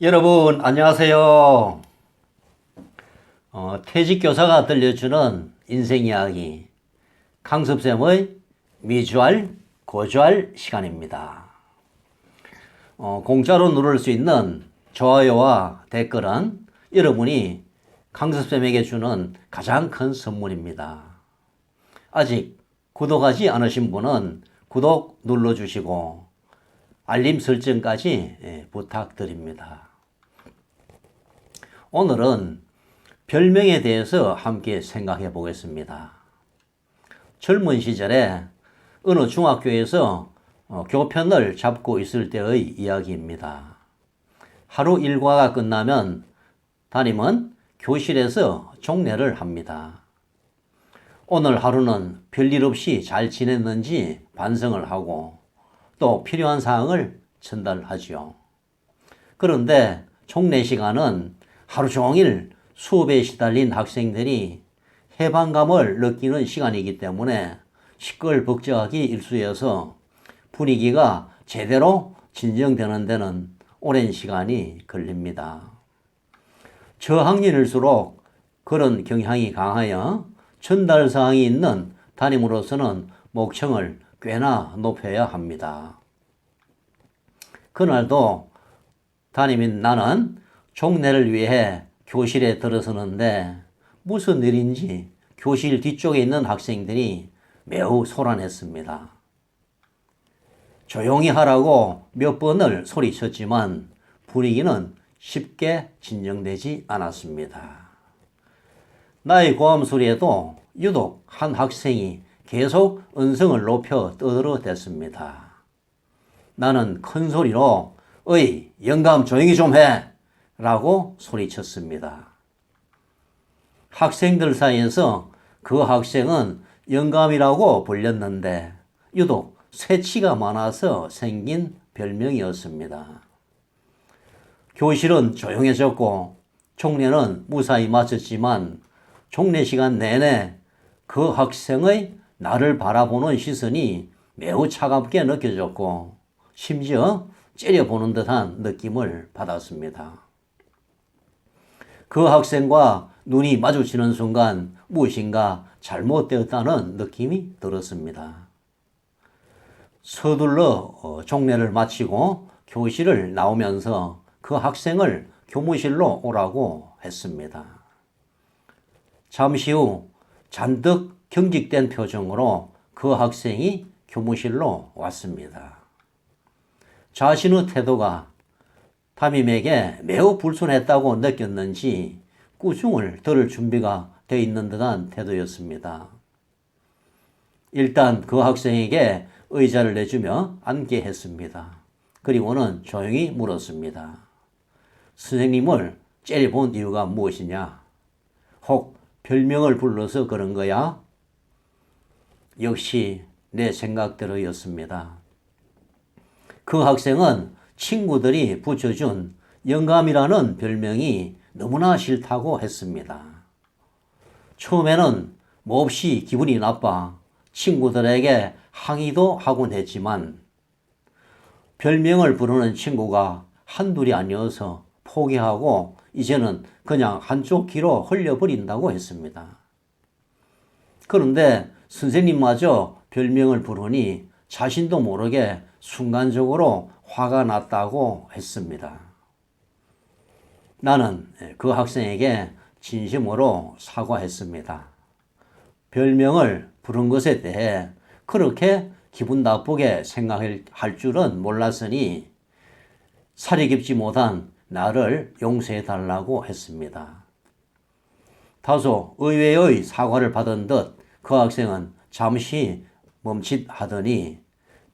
여러분 안녕하세요. 어, 퇴직 교사가 들려주는 인생 이야기 강섭쌤의 미주알 고주알 시간입니다. 어, 공짜로 누를 수 있는 좋아요와 댓글은 여러분이 강섭쌤에게 주는 가장 큰 선물입니다. 아직 구독하지 않으신 분은 구독 눌러주시고 알림 설정까지 예, 부탁드립니다. 오늘은 별명에 대해서 함께 생각해 보겠습니다. 젊은 시절에 어느 중학교에서 어, 교편을 잡고 있을 때의 이야기입니다. 하루 일과가 끝나면 담임은 교실에서 종례를 합니다. 오늘 하루는 별일 없이 잘 지냈는지 반성을 하고 또 필요한 사항을 전달하지요. 그런데 종례 시간은 하루 종일 수업에 시달린 학생들이 해방감을 느끼는 시간이기 때문에 시끌벅적하기 일쑤여서 분위기가 제대로 진정되는 데는 오랜 시간이 걸립니다. 저학년일수록 그런 경향이 강하여 전달 사항이 있는 담임으로서는 목청을 꽤나 높여야 합니다. 그날도 담임인 나는 종례를 위해 교실에 들어서는데 무슨 일인지 교실 뒤쪽에 있는 학생들이 매우 소란했습니다. 조용히 하라고 몇 번을 소리쳤지만 분위기는 쉽게 진정되지 않았습니다. 나의 고함 소리에도 유독 한 학생이 계속 음성을 높여 떠들어댔습니다. 나는 큰 소리로 어이 영감 조용히 좀 해! 라고 소리쳤습니다. 학생들 사이에서 그 학생은 영감이라고 불렸는데 유독 새치가 많아서 생긴 별명이었습니다. 교실은 조용해졌고 종례는 무사히 마쳤지만 종례 시간 내내 그 학생의 나를 바라보는 시선이 매우 차갑게 느껴졌고 심지어 째려보는 듯한 느낌을 받았습니다. 그 학생과 눈이 마주치는 순간 무엇인가 잘못되었다는 느낌이 들었습니다. 서둘러 어, 종례를 마치고 교실을 나오면서 그 학생을 교무실로 오라고 했습니다. 잠시 후 잔뜩 경직된 표정으로 그 학생이 교무실로 왔습니다. 자신의 태도가 담임에게 매우 불순했다고 느꼈는지 꾸중을 들을 준비가 돼 있는 듯한 태도였습니다. 일단 그 학생에게 의자를 내주며 앉게 했습니다. 그리고는 조용히 물었습니다. 선생님을 째려본 이유가 무엇이냐? 혹 별명을 불러서 그런 거야? 역시 내 생각대로였습니다. 그 학생은 친구들이 붙여준 영감이라는 별명이 너무나 싫다고 했습니다. 처음에는 몹시 기분이 나빠 친구들에게 항의도 하곤 했지만 별명을 부르는 친구가 한둘이 아니어서 포기하고 이제는 그냥 한쪽 귀로 흘려버린다고 했습니다. 그런데 선생님마저 별명을 부르니 자신도 모르게 순간적으로 화가 났다고 했습니다. 나는 그 학생에게 진심으로 사과했습니다. 별명을 부른 것에 대해 그렇게 기분 나쁘게 생각할 줄은 몰랐으니 살이 깊지 못한 나를 용서해 달라고 했습니다. 다소 의외의 사과를 받은 듯 그 학생은 잠시 멈칫하더니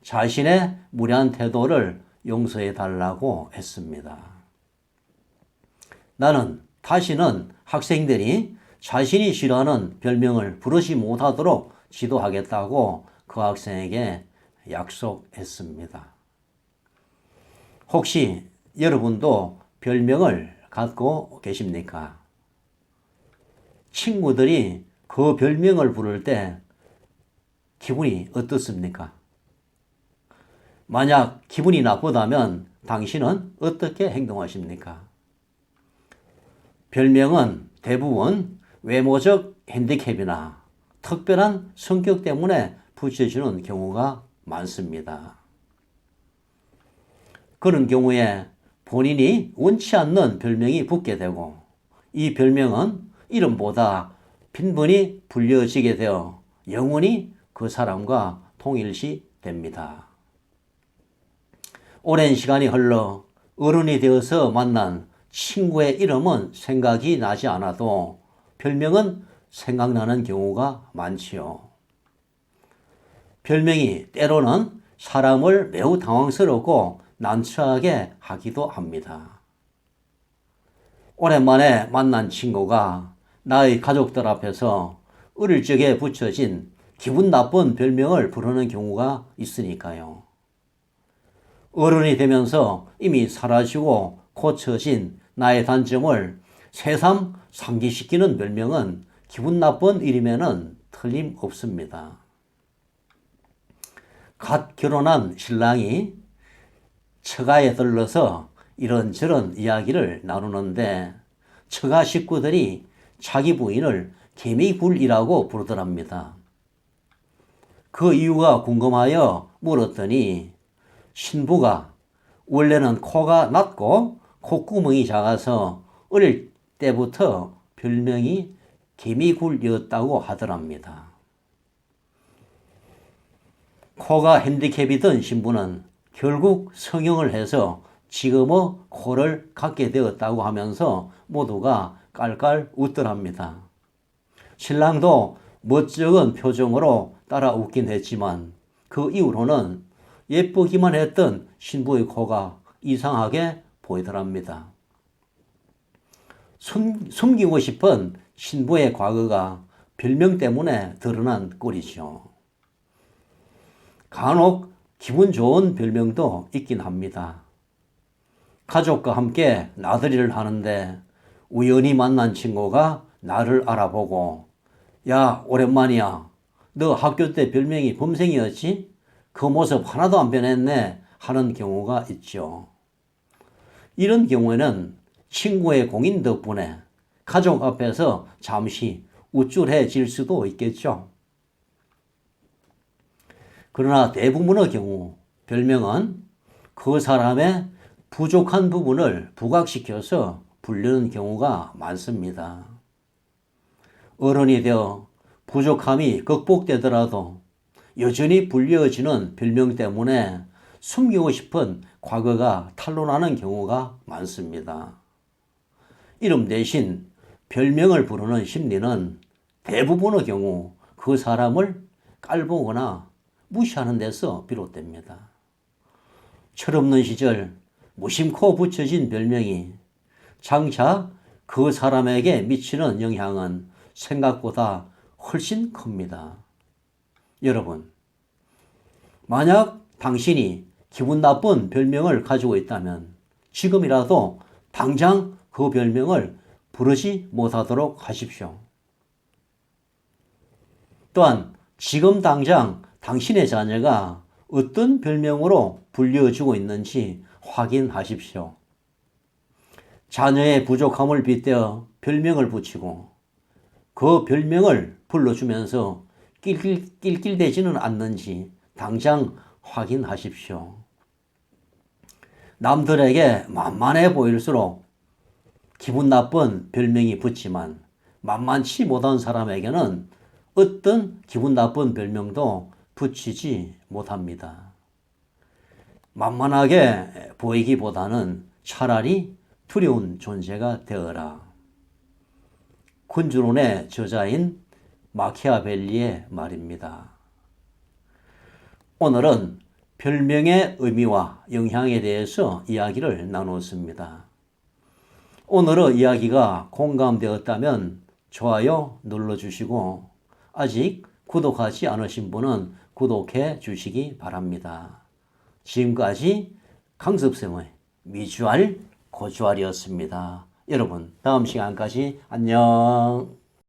자신의 무례한 태도를 용서해 달라고 했습니다. 나는 다시는 학생들이 자신이 싫어하는 별명을 부르지 못하도록 지도하겠다고 그 학생에게 약속했습니다. 혹시 여러분도 별명을 갖고 계십니까? 친구들이 그 별명을 부를 때 기분이 어떻습니까? 만약 기분이 나쁘다면 당신은 어떻게 행동하십니까? 별명은 대부분 외모적 핸디캡이나 특별한 성격 때문에 붙여주는 경우가 많습니다. 그런 경우에 본인이 원치 않는 별명이 붙게 되고 이 별명은 이름보다 빈번히 불려지게 되어 영원히 그 사람과 통일시 됩니다. 오랜 시간이 흘러 어른이 되어서 만난 친구의 이름은 생각이 나지 않아도 별명은 생각나는 경우가 많지요. 별명이 때로는 사람을 매우 당황스럽고 난처하게 하기도 합니다. 오랜만에 만난 친구가 나의 가족들 앞에서 어릴 적에 붙여진 기분 나쁜 별명을 부르는 경우가 있으니까요. 어른이 되면서 이미 사라지고 고쳐진 나의 단점을 새삼 상기시키는 별명은 기분 나쁜 일임에는 틀림없습니다. 갓 결혼한 신랑이 처가에 들러서 이런저런 이야기를 나누는데 처가 식구들이 자기 부인을 개미굴이라고 부르더랍니다. 그 이유가 궁금하여 물었더니 신부가 원래는 코가 낮고 콧구멍이 작아서 어릴 때부터 별명이 개미굴이었다고 하더랍니다. 코가 핸디캡이던 신부는 결국 성형을 해서 지금의 코를 갖게 되었다고 하면서 모두가 깔깔 웃더랍니다. 신랑도 멋쩍은 표정으로 따라 웃긴 했지만 그 이후로는 예쁘기만 했던 신부의 코가 이상하게 보이더랍니다. 숨, 숨기고 싶은 신부의 과거가 별명 때문에 드러난 꼴이죠. 간혹 기분 좋은 별명도 있긴 합니다. 가족과 함께 나들이를 하는데 우연히 만난 친구가 나를 알아보고 야 오랜만이야 너 학교 때 별명이 범생이었지? 그 모습 하나도 안 변했네 하는 경우가 있죠. 이런 경우에는 친구의 공인 덕분에 가족 앞에서 잠시 우쭐해질 수도 있겠죠. 그러나 대부분의 경우 별명은 그 사람의 부족한 부분을 부각시켜서 불리는 경우가 많습니다. 어른이 되어 부족함이 극복되더라도 여전히 불려지는 별명 때문에 숨기고 싶은 과거가 탄로나는 경우가 많습니다. 이름 대신 별명을 부르는 심리는 대부분의 경우 그 사람을 깔보거나 무시하는 데서 비롯됩니다. 철없는 시절 무심코 붙여진 별명이 장차 그 사람에게 미치는 영향은 생각보다 훨씬 큽니다. 여러분, 만약 당신이 기분 나쁜 별명을 가지고 있다면 지금이라도 당장 그 별명을 부르지 못하도록 하십시오. 또한 지금 당장 당신의 자녀가 어떤 별명으로 불려주고 있는지 확인하십시오. 자녀의 부족함을 빗대어 별명을 붙이고 그 별명을 불러주면서 낄낄대지는 않는지 당장 확인하십시오. 남들에게 만만해 보일수록 기분 나쁜 별명이 붙지만 만만치 못한 사람에게는 어떤 기분 나쁜 별명도 붙이지 못합니다. 만만하게 보이기보다는 차라리 두려운 존재가 되어라. 군주론의 저자인 마키아벨리의 말입니다. 오늘은 별명의 의미와 영향에 대해서 이야기를 나눴습니다. 오늘의 이야기가 공감되었다면 좋아요 눌러주시고 아직 구독하지 않으신 분은 구독해 주시기 바랍니다. 지금까지 강습쌤의 미주알 고주알이었습니다. 여러분 다음 시간까지 안녕